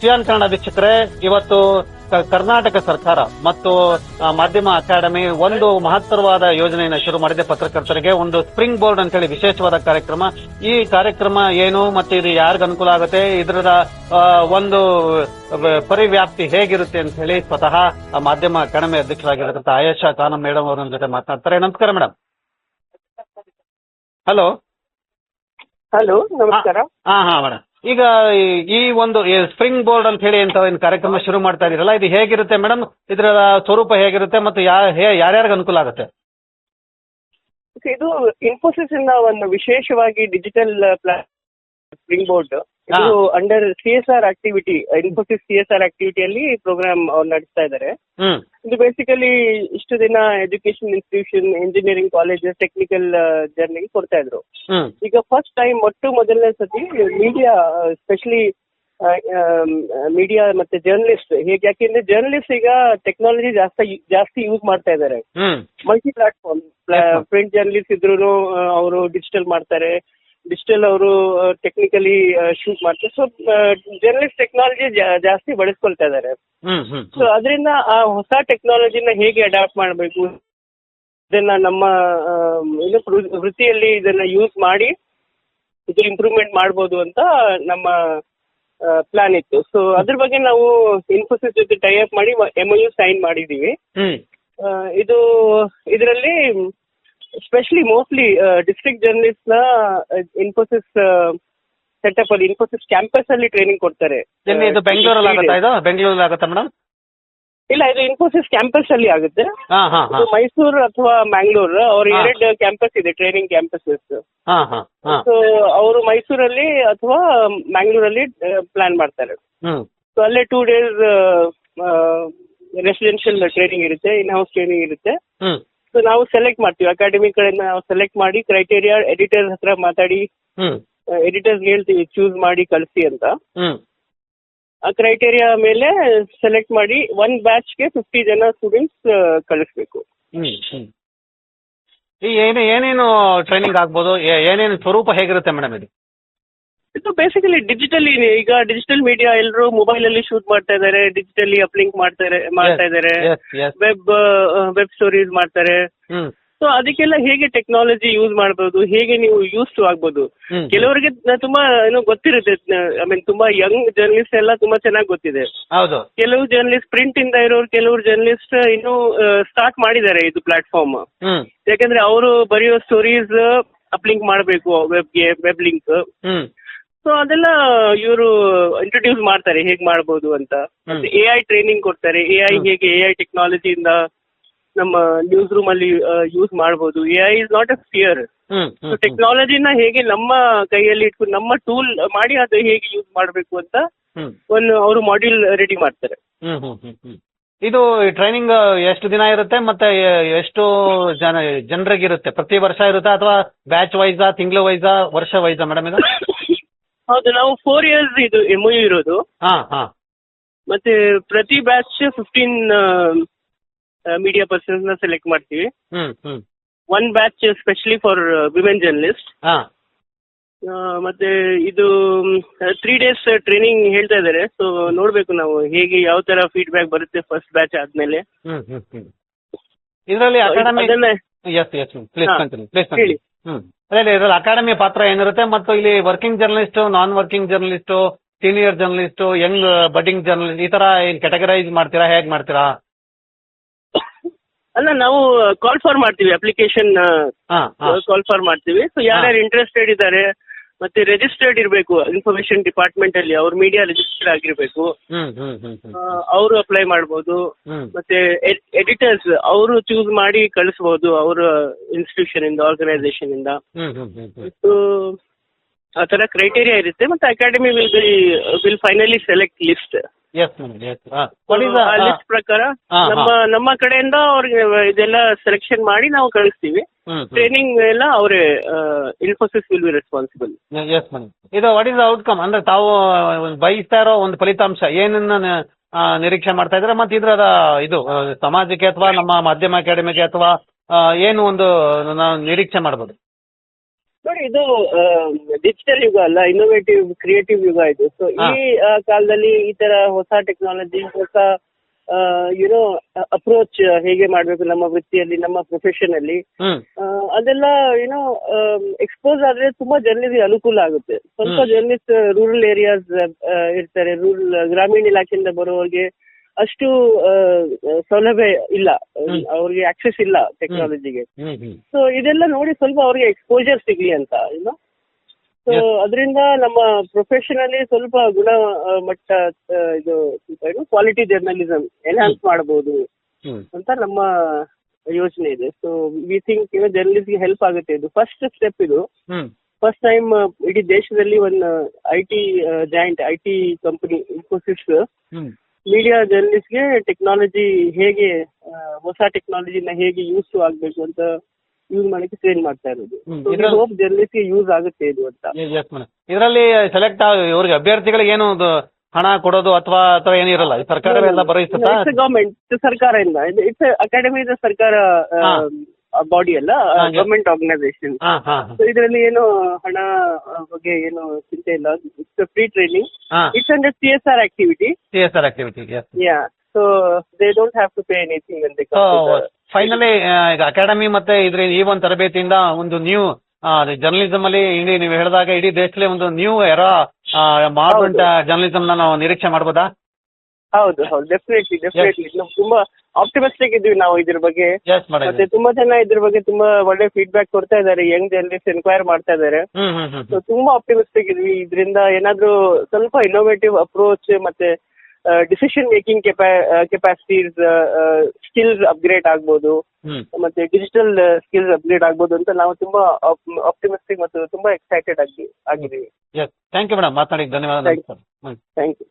Xi'an Kannada ವೀಕ್ಷಕರೇ ಇವತ್ತು ಕರ್ನಾಟಕ ಸರ್ಕಾರ ಮತ್ತು ಮಾಧ್ಯಮ ಅಕಾಡೆಮಿ ಒಂದು ಮಹತ್ತರವಾದ ಯೋಜನೆಯನ್ನು ಶುರು ಮಾಡಿದೆ ಪತ್ರಕರ್ತರಿಗೆ. ಒಂದು ಸ್ಪ್ರಿಂಗ್ ಬೋರ್ಡ್ ಅಂತ ಹೇಳಿ ವಿಶೇಷವಾದ ಕಾರ್ಯಕ್ರಮ. ಈ ಕಾರ್ಯಕ್ರಮ ಏನು ಮತ್ತೆ ಇದು ಯಾರಿಗ ಅನುಕೂಲ ಆಗುತ್ತೆ? ಇದರ ಒಂದು ಪರಿವ್ಯಾಪ್ತಿ ಹೇಗಿರುತ್ತೆ ಅಂತ ಹೇಳಿ ಸ್ವತಃ ಮಾಧ್ಯಮ ಅಕಾಡೆಮಿ ಅಧ್ಯಕ್ಷರಾಗಿರತಕ್ಕಂಥ ಆಯೇಷಾ ಖಾನಂ ಮೇಡಮ್ ಅವರ ಜೊತೆ ಮಾತನಾಡ್ತಾರೆ. ನಮಸ್ಕಾರ ಮೇಡಮ್ ಹಲೋ. ಹಲೋ ನಮಸ್ಕಾರ. ಹಾ ಹಾ ಮೇಡಮ್ ಈಗ ಈ- ಒಂದು ಸ್ಪ್ರಿಂಗ್ ಬೋರ್ಡ್ ಅಂತ ಹೇಳಿ ಅಂತ ಒಂದು ಕಾರ್ಯಕ್ರಮ ಶುರು ಮಾಡ್ತಾ ಇದೀರಲ್ಲ ಇದು ಹೇಗಿರುತ್ತೆ ಮೇಡಮ್ ಇದರ ಸ್ವರೂಪ ಹೇಗಿರುತ್ತೆ ಮತ್ತು ಯಾ- ಯಾರ್ಯಾರಿಗೆ ಅನುಕೂಲ ಆಗುತ್ತೆ? ಇದು ಇನ್ಫೋಸಿಸ್ ಇಂದ ಒಂದು ವಿಶೇಷವಾಗಿ ಡಿಜಿಟಲ್ ಸ್ಪ್ರಿಂಗ್ ಬೋರ್ಡ್ ಇದು under C S R activity Infosys C S R ಆಕ್ಟಿವಿಟಿಯಲ್ಲಿ program ಅವ್ರು ನಡೆಸ್ತಾ ಇದ್ದಾರೆ ಇದು ಬೇಸಿಕಲಿ ಇಷ್ಟು ದಿನ education institution engineering college technical journey ಕೊಡ್ತಾ ಇದ್ರು. ಈಗ ಫಸ್ಟ್ ಟೈಮ್ ಒಟ್ಟು ಮೊದಲನೇ ಸತಿ ಮೀಡಿಯಾ ಸ್ಪೆಷಲಿ ಮೀಡಿಯಾ ಮತ್ತೆ ಜರ್ನಲಿಸ್ಟ್ ಹೇಗೆ ಯಾಕೆಂದ್ರೆ ಜರ್ನಲಿಸ್ಟ್ ಈಗ ಟೆಕ್ನಾಲಜಿ ಜಾಸ್ತಿ ಜಾಸ್ತಿ ಯೂಸ್ ಮಾಡ್ತಾ ಇದ್ದಾರೆ ಮಲ್ಟಿ ಪ್ಲಾಟ್ಫಾರ್ಮ್. ಪ್ರಿಂಟ್ ಜರ್ನಲಿಸ್ಟ್ ಇದ್ರು ಅವರು ಡಿಜಿಟಲ್ ಮಾಡ್ತಾರೆ. ಡಿಜಿಟಲ್ ಅವರು ಟೆಕ್ನಿಕಲಿ ಶೂಟ್ ಮಾಡ್ತಾರೆ. ಸೊ ಜರ್ನಲಿಸ್ಟ್ ಟೆಕ್ನಾಲಜಿ ಜಾಸ್ತಿ ಬಳಸ್ಕೊಳ್ತಾ ಇದ್ದಾರೆ. ಸೊ ಅದರಿಂದ ಆ ಹೊಸ ಟೆಕ್ನಾಲಜಿನ ಹೇಗೆ ಅಡಾಪ್ಟ್ ಮಾಡಬೇಕು? ಇದನ್ನ ನಮ್ಮ ಏನು ವೃತ್ತಿಯಲ್ಲಿ ಇದನ್ನ ಯೂಸ್ ಮಾಡಿ ಇದು ಇಂಪ್ರೂವ್ಮೆಂಟ್ ಮಾಡ್ಬೋದು ಅಂತ ನಮ್ಮ ಪ್ಲಾನ್ ಇತ್ತು. ಸೊ ಅದ್ರ ಬಗ್ಗೆ ನಾವು ಇನ್ಫೋಸಿಸ್ ಜೊತೆ ಟೈ ಅಪ್ ಮಾಡಿ ಎಂ ಯು ಸೈನ್ ಮಾಡಿದೀವಿ ಇದು ಇದರಲ್ಲಿ ಸ್ಪೆಷಲಿ ಮೋಸ್ಟ್ಲಿ ಡಿಸ್ಟ್ರಿಕ್ಟ್ ಜರ್ನಲಿಸ್ಟ್ನ ಇನ್ಫೋಸಿಸ್ ಸೆಟಪ್ ಅಲ್ಲಿ ಇನ್ಫೋಸಿಸ್ ಕ್ಯಾಂಪಸ್ ಅಲ್ಲಿ ಟ್ರೈನಿಂಗ್ ಕೊಡ್ತಾರೆ. ಎಲ್ಲಿ ಇದು ಬೆಂಗಳೂರಲ್ಲಿ ಆಗುತ್ತಾ ಇದು? ಬೆಂಗಳೂರಲ್ಲಿ ಆಗುತ್ತಾ ಮೇಡಮ್ ಇಲ್ಲ ಇದು ಇನ್ಫೋಸಿಸ್ ಕ್ಯಾಂಪಸ್ ಅಲ್ಲಿ ಆಗುತ್ತೆ. ಹಾ ಹಾ ಹಾ. ಇದು ಮೈಸೂರು ಅಥವಾ ಮ್ಯಾಂಗ್ಳೂರ್ ಅವ್ರ ಹಾ. ಎರಡು ಕ್ಯಾಂಪಸ್ ಇದೆ ಟ್ರೈನಿಂಗ್ ಕ್ಯಾಂಪಸಸ್ ಹಾ ಹಾ ಹಾ. ಸೊ ಅವರು ಮೈಸೂರಲ್ಲಿ ಅಥವಾ ಮ್ಯಾಂಗ್ಳೂರಲ್ಲಿ ಪ್ಲಾನ್ ಮಾಡ್ತಾರೆ. ಹ್ಮ್. ಸೊ ಅಲ್ಲೇ ಟೂ ಡೇಸ್ ರೆಸಿಡೆನ್ಷಿಯಲ್ ಟ್ರೈನಿಂಗ್ ಇರುತ್ತೆ ಇನ್ ಹೌಸ್ ಟ್ರೈನಿಂಗ್ ಇರುತ್ತೆ. ಹ್ಮ್. ಸೊ ನಾವು ಸೆಲೆಕ್ಟ್ ಮಾಡ್ತೀವಿ. ಅಕಾಡೆಮಿ ಕಡೆಯಿಂದ ನಾವು ಸೆಲೆಕ್ಟ್ ಮಾಡಿ ಕ್ರೈಟೇರಿಯಾ ಎಡಿಟರ್ ಹತ್ರ ಮಾತಾಡಿ ಹ್ಮ್. ಎಡಿಟರ್ಸ್ ಹೇಳ್ತೀವಿ ಚೂಸ್ ಮಾಡಿ ಕಳಿಸಿ ಅಂತ. ಹ್ಮ್. ಆ ಕ್ರೈಟೇರಿಯಾ ಮೇಲೆ ಸೆಲೆಕ್ಟ್ ಮಾಡಿ ಒನ್ ಬ್ಯಾಚ್ಗೆ ಫಿಫ್ಟಿ ಜನ ಸ್ಟೂಡೆಂಟ್ಸ್ ಕಳಿಸ್ಬೇಕು. ಹ್ಮ್ ಹ್ಮ್. ಈ ಏನು ಏನೇನು ಟ್ರೈನಿಂಗ್ ಆಗ್ಬೋದು? ಏ- ಏನೇನು ಸ್ವರೂಪ ಹೇಗಿರುತ್ತೆ ಮೇಡಮ್ ಇದು? ಇದು ಬೇಸಿಕಲಿ ಡಿಜಿಟಲಿ ಈಗ ಡಿಜಿಟಲ್ ಮೀಡಿಯಾ ಎಲ್ಲರೂ ಮೊಬೈಲ್ ಅಲ್ಲಿ ಶೂಟ್ ಮಾಡ್ತಾ ಇದ್ದಾರೆ ಡಿಜಿಟಲಿ ಅಪ್ಲಿಂಕ್ ಮಾಡ್ತಾರೆ ಮಾಡ್ತಾ ಇದ್ದಾರೆ ವೆಬ್ ವೆಬ್ ಸ್ಟೋರೀಸ್ ಮಾಡ್ತಾರೆ. ಸೊ ಅದಕ್ಕೆಲ್ಲ ಹೇಗೆ ಟೆಕ್ನಾಲಜಿ ಯೂಸ್ ಮಾಡಬಹುದು ಹೇಗೆ ನೀವು ಯೂಸ್ ಟು ಆಗ್ಬೋದು? ಕೆಲವರಿಗೆ ತುಂಬಾ ಏನೋ ಗೊತ್ತಿರುತ್ತೆ ಐ ಮೀನ್ ತುಂಬಾ ಯಂಗ್ ಜರ್ನಲಿಸ್ಟ್ ಎಲ್ಲ ತುಂಬಾ ಚೆನ್ನಾಗಿ ಗೊತ್ತಿದೆ. ಕೆಲವು ಜರ್ನಲಿಸ್ಟ್ ಪ್ರಿಂಟ್ ಇಂದ ಇರೋರು ಕೆಲವರು ಜರ್ನಲಿಸ್ಟ್ ಇನ್ನು ಸ್ಟಾರ್ಟ್ ಮಾಡಿದ್ದಾರೆ ಇದು ಪ್ಲಾಟ್ಫಾರ್ಮ್ ಯಾಕಂದ್ರೆ ಅವರು ಬರೆಯೋ ಸ್ಟೋರೀಸ್ ಅಪ್ಲಿಂಕ್ ಮಾಡಬೇಕು ವೆಬ್ಗೆ ವೆಬ್ ಲಿಂಕ್ ಸೊ ಅದೆಲ್ಲ ಇವರು ಇಂಟ್ರೊಡ್ಯೂಸ್ ಮಾಡ್ತಾರೆ ಹೇಗ್ ಮಾಡ್ಬೋದು ಅಂತ. ಮತ್ತೆ ಎ ಐ ಟ್ರೈನಿಂಗ್ ಕೊಡ್ತಾರೆ. ಎ ಐ ಹೇಗೆ ಎ ಐ ಟೆಕ್ನಾಲಜಿಯಿಂದ ನಮ್ಮ ನ್ಯೂಸ್ ರೂಮ್ ಅಲ್ಲಿ ಯೂಸ್ ಮಾಡ್ಬೋದು A I is not a fear so ಟೆಕ್ನಾಲಜಿನ ಹೇಗೆ ನಮ್ಮ ಕೈಯಲ್ಲಿ ಇಟ್ಕೊಂಡು ನಮ್ಮ ಟೂಲ್ ಮಾಡಿ ಅದು ಹೇಗೆ ಯೂಸ್ ಮಾಡಬೇಕು ಅಂತ ಒಂದು ಅವರು ಮಾಡ್ಯೂಲ್ ರೆಡಿ ಮಾಡ್ತಾರೆ. ಇದು ಟ್ರೈನಿಂಗ್ ಎಷ್ಟು ದಿನ ಇರುತ್ತೆ ಮತ್ತೆ ಎಷ್ಟು ಜನ ಜನರಿಗೆ ಇರುತ್ತೆ ಪ್ರತಿ ವರ್ಷ ಇರುತ್ತಾ ಅಥವಾ ಬ್ಯಾಚ್ ವೈಸಾ ತಿಂಗಳು ವೈಸಾ ವರ್ಷ ವೈಸಾ ಮೇಡಮ್ ಇದು? ಹೌದು ನಾವು ಫೋರ್ ಇಯರ್ಸ್ ಇದು ಎಂ ಇರೋದು. ಹಾ ಹಾ. ಮತ್ತೆ ಪ್ರತಿ ಬ್ಯಾಚ್ ಫಿಫ್ಟೀನ್ ಮೀಡಿಯಾ ಪರ್ಸನ್ಸ್ನ ಸೆಲೆಕ್ಟ್ ಮಾಡ್ತೀವಿ. Hmm hmm. One batch specially for women journalist ಹಾ. ಮತ್ತೆ ಇದು ತ್ರೀ ಡೇಸ್ ಟ್ರೈನಿಂಗ್ ಹೇಳ್ತಾ ಇದ್ದಾರೆ ಸೊ ನೋಡ್ಬೇಕು ನಾವು ಹೇಗೆ ಯಾವ ತರ ಫೀಡ್ಬ್ಯಾಕ್ ಬರುತ್ತೆ ಫಸ್ಟ್ ಬ್ಯಾಚ್ ಆದ್ಮೇಲೆ. ಹ್ಮ್ ಹ್ಮ್ ಹ್ಮ್. ಇದರಲ್ಲಿ ಅಕಾಡೆಮಿ ಅದನ್ನ ಎಸ್ ಎಸ್ ಪ್ಲೀಸ್ ಹಾ, ಕಂಟಿನ್ಯೂ ಪ್ಲೀಸ್ ಹೇಳಿ. ಹ್ಮ್. ಅದೇ ಇದ್ರಲ್ಲಿ ಅಕಾಡೆಮಿ ಪಾತ್ರ ಏನಿರುತ್ತೆ ಮತ್ತು ಇಲ್ಲಿ working journalist non working journalist senior journalist young budding journalist ಈ ತರ ಏನ್ ಕ್ಯಾಟಗರೈಸ್ ಮಾಡ್ತೀರಾ? ಹೇಗ್ ಮಾಡ್ತೀರಾ? ಅಲ್ಲ ನಾವು ಕಾಲ್ ಫಾರ್ ಮಾಡ್ತೀವಿ ಅಪ್ಲಿಕೇಶನ್ ಹಾ ಹಾ. ಕಾಲ್ ಫಾರ್ ಮಾಡ್ತೀವಿ. ಸೊ ಯಾರ್ಯಾರು ಇಂಟ್ರೆಸ್ಟೆಡ್ ಇದ್ದಾರೆ ಮತ್ತೆ ರಿಜಿಸ್ಟರ್ಡ್ ಇರಬೇಕು ಇನ್ಫಾರ್ಮೇಶನ್ ಡಿಪಾರ್ಟ್ಮೆಂಟ್ ಅಲ್ಲಿ ಅವ್ರ ಮೀಡಿಯಾ ರಿಜಿಸ್ಟರ್ ಆಗಿರ್ಬೇಕು. ಹ್ಮ್ ಹ್ಮ್ ಹ್ಮ್ ಹ್ಮ್. ಅವರು ಅಪ್ಲೈ ಮಾಡ್ಬೋದು. ಹ್ಮ್. ಮತ್ತೆ ಎಡಿಟರ್ಸ್ ಅವರು ಚೂಸ್ ಮಾಡಿ ಕಳಿಸಬಹುದು ಅವರ ಇನ್ಸ್ಟಿಟ್ಯೂಷನ್ ಇಂದ ಆರ್ಗನೈಸೇಷನ್ ಇಂದ ಹ್ಮ್ ಹ್ಮ್ ಹ್ಮ್ ಹ್ಮ್. ಸೊ ಆ ತರ ಕ್ರೈಟೇರಿಯಾ ಇರುತ್ತೆ ಮತ್ತೆ academy will be will finally select list yes madam yes what is ಆ ಲಿಸ್ಟ್ ಪ್ರಕಾರ ಹಾ, ಹಾ. ನಮ್ಮ ನಮ್ಮ ಕಡೆಯಿಂದ ಅವ್ರಿಗೆ ಇದೆಲ್ಲ ಸೆಲೆಕ್ಷನ್ ಮಾಡಿ ನಾವು ಕಳಿಸ್ತೀವಿ. ಟ್ರೈನಿಂಗ್ ಎಲ್ಲ ಅವರೇ Infosys will be responsible yes madam ಇದು ವಾಟ್ ಇಸ್ ಔಟ್ಕಮ್ ಅಂದ್ರೆ ತಾವು ಬಯಸ್ತಾ ಇರೋ ಒಂದು ಫಲಿತಾಂಶ ಏನನ್ನ ನ- ಆ, ನಿರೀಕ್ಷೆ ಮಾಡ್ತಾ ಇದ್ರೆ ಮತ್ತೆ ಇದ್ರ ಇದು ಆ, ಸಮಾಜಕ್ಕೆ ಅಥವಾ ನಮ್ಮ ಮಾಧ್ಯಮ ಅಕಾಡೆಮಿಗೆ ಅಥವಾ ಏನು ಒಂದು ನಾವು ನಿರೀಕ್ಷೆ ಮಾಡ್ಬೋದು? ನೋಡಿ ಇದು ಡಿಜಿಟಲ್ ಯುಗ ಅಲ್ಲ ಇನ್ನೋವೇಟಿವ್ ಕ್ರಿಯೇಟಿವ್ ಯುಗ ಇದು. ಸೊ ಹಾ. ಈ ಆ, ಕಾಲದಲ್ಲಿ ಈ ತರ ಹೊಸ ಟೆಕ್ನಾಲಜಿ ಹೊಸ ಯುನೋ ಅಪ್ರೋಚ್ ಹೇಗೆ ಮಾಡಬೇಕು ನಮ್ಮ ವೃತ್ತಿಯಲ್ಲಿ ನಮ್ಮ ಪ್ರೊಫೆಷನ್ ಅಲ್ಲಿ ಹ್ಮ್. ಆ, ಅದೆಲ್ಲ ಏನೋ ಎಕ್ಸ್ಪೋಸ್ ಆದ್ರೆ ತುಂಬಾ ಜನರಿಗೆ ಅನುಕೂಲ ಆಗುತ್ತೆ. ಸ್ವಲ್ಪ ಜರ್ನಿಸ್ ಜರ್ನಲಿಸ್ಟ್ ರೂರಲ್ ಏರಿಯಾಸ್ ಇರ್ತಾರೆ ರೂರಲ್ ಗ್ರಾಮೀಣ ಇಲಾಖೆಯಿಂದ ಬರೋರಿಗೆ ಅಷ್ಟು ಸೌಲಭ್ಯ ಇಲ್ಲ. ಅವ್ರಿಗೆ ಆಕ್ಸೆಸ್ ಇಲ್ಲ ಟೆಕ್ನಾಲಜಿಗೆ ಸೊ ಇದೆಲ್ಲ ನೋಡಿ ಸ್ವಲ್ಪ ಅವ್ರಿಗೆ ಎಕ್ಸ್ಪೋಜರ್ ಸಿಗ್ಲಿ ಅಂತ ಏನು ಸೊ ಅದರಿಂದ ನಮ್ಮ ಪ್ರೊಫೆಷನಲ್ಲಿ ಸ್ವಲ್ಪ ಗುಣ ಆ, ಮಟ್ಟ ಇದು ಏನು ಕ್ವಾಲಿಟಿ ಜರ್ನಲಿಸಮ್ ಎನ್ಹಾನ್ಸ್ ಮಾಡಬಹುದು ಅಂತ ನಮ್ಮ ಯೋಚನೆ ಇದೆ. ಸೊ ವಿ ಥಿಂಕ್ ಏನೋ ಜರ್ನಲಿಸ್ಟ್ಗೆ ಹೆಲ್ಪ್ ಆಗುತ್ತೆ ಇದು. ಫಸ್ಟ್ ಸ್ಟೆಪ್ ಇದು. ಫಸ್ಟ್ ಟೈಮ್ ಇಡೀ ದೇಶದಲ್ಲಿ ಒಂದು I T joint I T company Infosys media ಜರ್ನಲಿಸ್ಟ್ಗೆ technology ಹೇಗೆ ಹೊಸ ಟೆಕ್ನಾಲಜಿನ ಹೇಗೆ ಯೂಸ್ ಆಗಬೇಕು ಅಂತ ಯೂಸ್ ಮಾಡಕ್ಕೆ ಟ್ರೈನ್ ಮಾಡ್ತಾ ಇರೋದು. ಹ್ಮ್. ಇದ್ರಲ್ಲಿ- ಹೋಪ್ ಜರ್ನಲಿಸ್ಟ್ಗೆ ಯೂಸ್ ಆಗುತ್ತೆ ಇದು ಅಂತ. ಎಸ್ ಮೇಡಮ್ ಇದರಲ್ಲಿ ಸೆಲೆಕ್ಟ್ ಇವ್ರಿಗೆ ಅಭ್ಯರ್ಥಿಗಳಿಗೆ ಏನು ಹಣ ಕೊಡೋದು ಅಥವಾ ಅಥವಾ ಏನು ಇರಲ್ಲ? ಸರ್ಕಾರವೇ ಎಲ್ಲ ಬರೋ ಗವರ್ಮೆಂಟ್ ಸರ್ಕಾರದಿಂದ ಇಟ್ಸ್ ಅಕಾಡೆಮಿ ಸರ್ಕಾರ ಹಾ. ಬಾಡಿ ಅಲ್ಲ. ಗವರ್ಮೆಂಟ್ ಆರ್ಗನೈಸೇಷನ್ ಹಾ ಹಾ ಸೊ ಇದರಲ್ಲಿ ಏನು ಹಣ ಬಗ್ಗೆ ಏನು ಚಿಂತೆ ಇಲ್ಲ. It's free training it's and C S R activity C S R activity ya so they don't have to pay anything ಅಂತ ಫೈನಲಿ ಈಗ ಅಕಾಡೆಮಿ ಮತ್ತೆ ಇದ್ರ ಈ ಒಂದು ತರಬೇತಿಯಿಂದ ಒಂದು ನ್ಯೂ ಜರ್ನಲಿಸಮ್ ಅಲ್ಲಿ ಇಡೀ ನೀವು ಹೇಳಿದಾಗ ಇಡೀ ದೇಶದಲ್ಲಿ ಒಂದು ನ್ಯೂ ಎರ ಮಾಡರ್ನ್ ಹೌದು. ಜರ್ನಲಿಸಮ್ ನಾವು ನಿರೀಕ್ಷೆ ಮಾಡಬಹುದಾ ಹೌದು ಹೌದು. ಡೆಫಿನೆಟ್ಲಿ ಡೆಫಿನೆಟ್ಲಿ ತುಂಬಾ ಆಪ್ಟಿಮಿಸ್ಟಿಕ್ ಇದ್ವಿ ನಾವು ಇದ್ರ ಬಗ್ಗೆ. ಎಸ್ ಮತ್ತೆ ತುಂಬಾ ಜನ ಇದ್ರ ಬಗ್ಗೆ ತುಂಬಾ ಒಳ್ಳೆ ಫೀಡ್ಬ್ಯಾಕ್ ಕೊಡ್ತಾ ಇದ್ದಾರೆ ಯಂಗ್ ಜನರೇಷನ್ ಎನ್ಕ್ವೈರ್ ಮಾಡ್ತಾ ಇದ್ದಾರೆ. ಹ್ಮ್ ಹ್ಮ್ ಹ್ಮ್ ಸೊ ತುಂಬಾ ಆಪ್ಟಿಮಿಸ್ಟಿಕ್ ಇದ್ವಿ. ಇದರಿಂದ ಏನಾದ್ರೂ ಸ್ವಲ್ಪ ಇನ್ನೋವೇಟಿವ್ ಅಪ್ರೋಚ್ ಮತ್ತೆ ಡಿಸಿಷನ್ ಮೇಕಿಂಗ್ ಕೆಪಾ ಕೆಪಾಸಿಟೀಸ್ ಸ್ಕಿಲ್ಸ್ ಅಪ್ಗ್ರೇಡ್ ಆಗ್ಬೋದು. ಹ್ಮ್. ಮತ್ತೆ ಡಿಜಿಟಲ್ ಸ್ಕಿಲ್ಸ್ ಅಪ್ಗ್ರೇಡ್ ಆಗ್ಬೋದು ಅಂತ ನಾವು ತುಂಬಾ ಆಪ್ಟಿಮಿಸ್ಟಿಕ್ ಮತ್ತು ತುಂಬಾ ಎಕ್ಸೈಟೆಡ್ ಆಗಿ ಆಗಿದ್ದೀವಿ. ಎಸ್ ಥ್ಯಾಂಕ್ ಯು ಮೇಡಮ್ ಮಾತನಾಡಿದ ಧನ್ಯವಾದ. Thank ನಮಸ್ಕಾರ ಹ್ಮ್ ಥ್ಯಾಂಕ್ ಯು